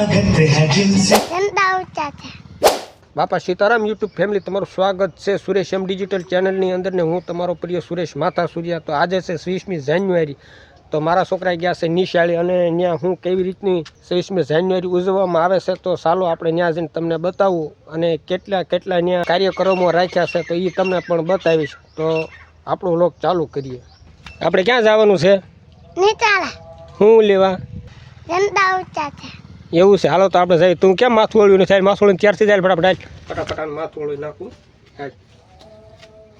स्वागत है दिल से ચંદા ઊંચા છે બાપા સીતારામ યુટ્યુબ ફેમિલી તમારું સ્વાગત છે સુરેશ એમ ડિજિટલ ચેનલની અંદર ને હું તમારો પ્રિય સુરેશ માથા સૂર્યા તો આજે છે વીસમી જાન્યુઆરી તો મારા છોકરા ગયા છે નિશાળી અને ત્યાં હું કેવી રીતની વીસમી જાન્યુઆરી ઉજવવામાં આવે છે તો ચાલો આપણે ત્યાં જઈને તમને બતાવું અને કેટલા કેટલા ત્યાં કાર્યક્રમો રાખ્યા છે તો એ તમને પણ બતાવીશ તો આપણું લોક ચાલુ કરીએ આપણે ક્યાં જવાનું છે નીચાળા શું લેવા ચંદા ઊંચા છે એવું છે. હાલો તો આપણે જઈએ. તું કેમ માથું વળ્યું નથી? માથું વળીને ત્યારથી જાય ફટાફટ હાલ. ફટાફટ માથું વળી નાખું.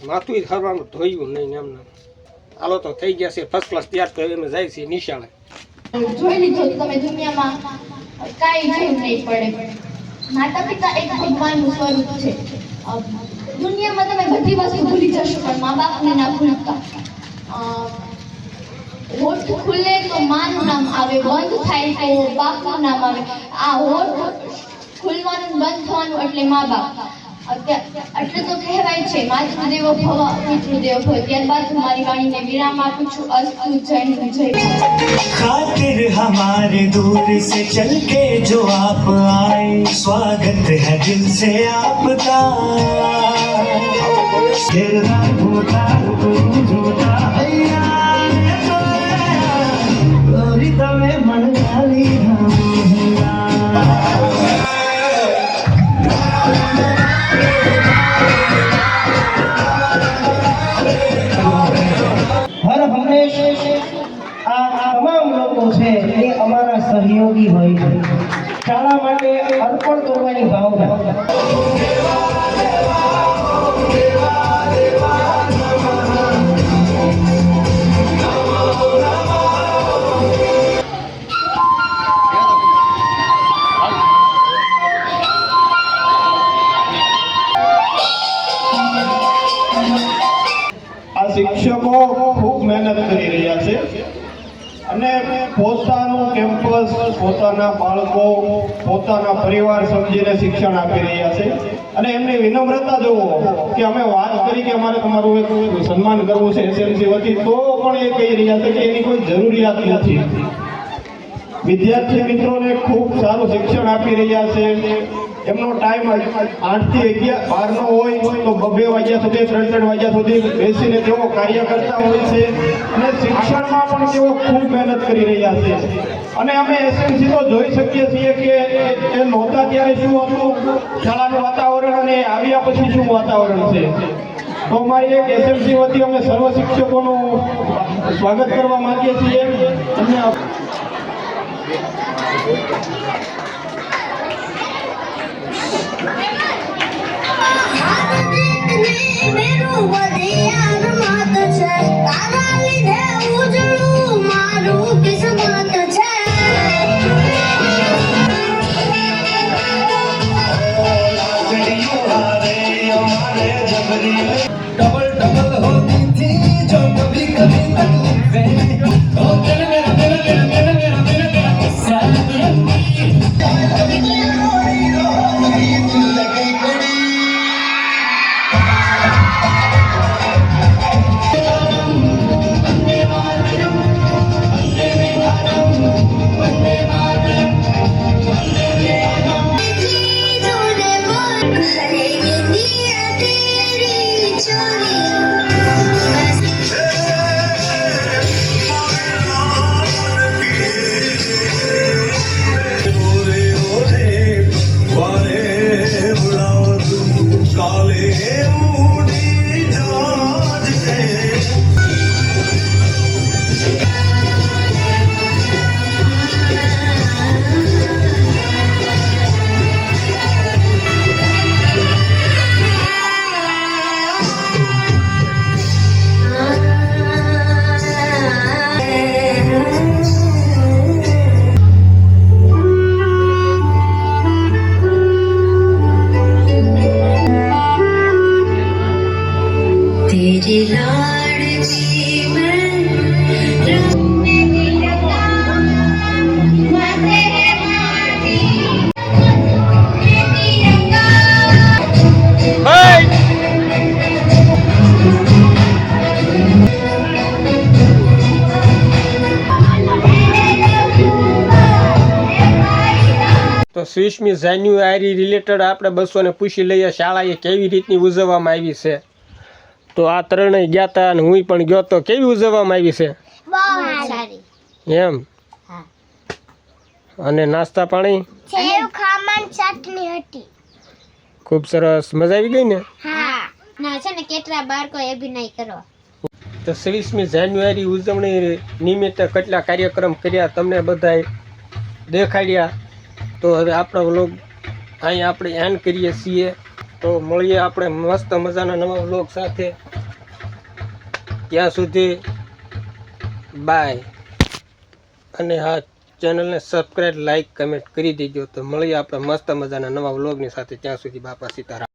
માથું ય હરવાનું ધોયું નહીં એમ નામ હાલો તો થઈ ગયા છે. ફર્સ્ટ ક્લાસ ત્યાર તો એમ જાય છે નિશાળે. જોઈ લીધો તમે દુનિયામાં. કાંઈ જેવું નહીં પડે. માતા પિતા એક ભગવાનનું સ્વરૂપ છે. દુનિયામાં તમે બધી વસ્તુ ભૂલી જશો પણ મા બાપને ના ભૂલતા અ, હોઠ ખુલે તો માનું નામ આવે બંધ થાય તો બાપનું નામ આવે આ હોઠ ખુલવાનું બંધ થવાનું એટલે મા બાપ અત્યારે એટલે તો કહેવાય છે માતૃદેવો ભવ પિતૃદેવો ભવ ત્યારબાદ હું મારી વાણીને વિરામ આપું છું અસ્તુ જય હિન્દ, જય ભારત. खातिर हमारे दूर से चल के जो आप आए स्वागत है दिल से आपका गिरना होता તું અમારા સહયોગી હોય. છે શાળા માટે અર્પણ કરવાની ભાવના. આ શિક્ષકો ખૂબ મહેનત કરી રહ્યા છે. અને પોતાનું કેમ્પસ, પોતાના બાળકો, પોતાના પરિવાર સમજીને શિક્ષણ આપી રહ્યા છે. અને એમની વિનમ્રતા જુઓ કે અમે વાત કરી કે અમારે તમારું એક સન્માન કરવું છે એસએમસી વતી, તો પણ એ કહી રહ્યા છે કે એની કોઈ જરૂરિયાત નથી. વિદ્યાર્થી મિત્રોને ખૂબ સારું શિક્ષણ આપી રહ્યા છે. એમનો ટાઈમ આઠથી અગિયાર, બારનો હોય તો બબે વાગ્યા સુધી ત્રણ ત્રણ વાગ્યા સુધી બેસીને તેઓ કાર્ય કરતા હોય છે. અને શિક્ષણમાં પણ તેઓ ખૂબ મહેનત કરી રહ્યા છે. અને અમે એસએમસી તો જોઈ શકીએ છીએ કે એ નહોતા ત્યારે શું હતું? શાળાનું વાતાવરણ અને આવ્યા પછી શું વાતાવરણ છે? તો અમારી એક એસએમસી વતી અમે સર્વ શિક્ષકોનું સ્વાગત કરવા માંગીએ છીએ. અને डबल डबल होती थी जो कभी कभी तकलीफें ओ तेरा मेरा मेरा मेरा मेरा मेरा मेरा मेरा surely तेरे તો વીસમી જાન્યુઆરી રિલેટેડ આપણે બસોને પૂછી લઈએ, શાળાએ કેવી રીતની ઉજવવામાં આવી છે? તો આ ત્રણેય ગયા હતા અને હું પણ ગયો તો કેવી ઉજવવામાં આવી છે? એમ? અને નાસ્તા પાણી? ખૂબ સરસ. મજા આવી ગઈ ને? તો છવ્વીસમી જાન્યુઆરી ઉજવણી નિમિત્તે કેટલા કાર્યક્રમ કર્યા તમને બધાએ દેખાડ્યા. તો હવે આપણો વ્લોગ અહીં આપણે એન્ડ કરીએ છીએ. તો મળીએ આપણે મસ્ત મજાના નવા બ્લોગ સાથે. ત્યાં સુધી બાય અને હા ચેનલને સબસ્ક્રાઈબ લાઈક કમેન્ટ કરી દેજો. તો મળીએ આપણે મસ્ત મજાના નવા વ્લોગની સાથે. ત્યાં સુધી બાપા સીતારામ.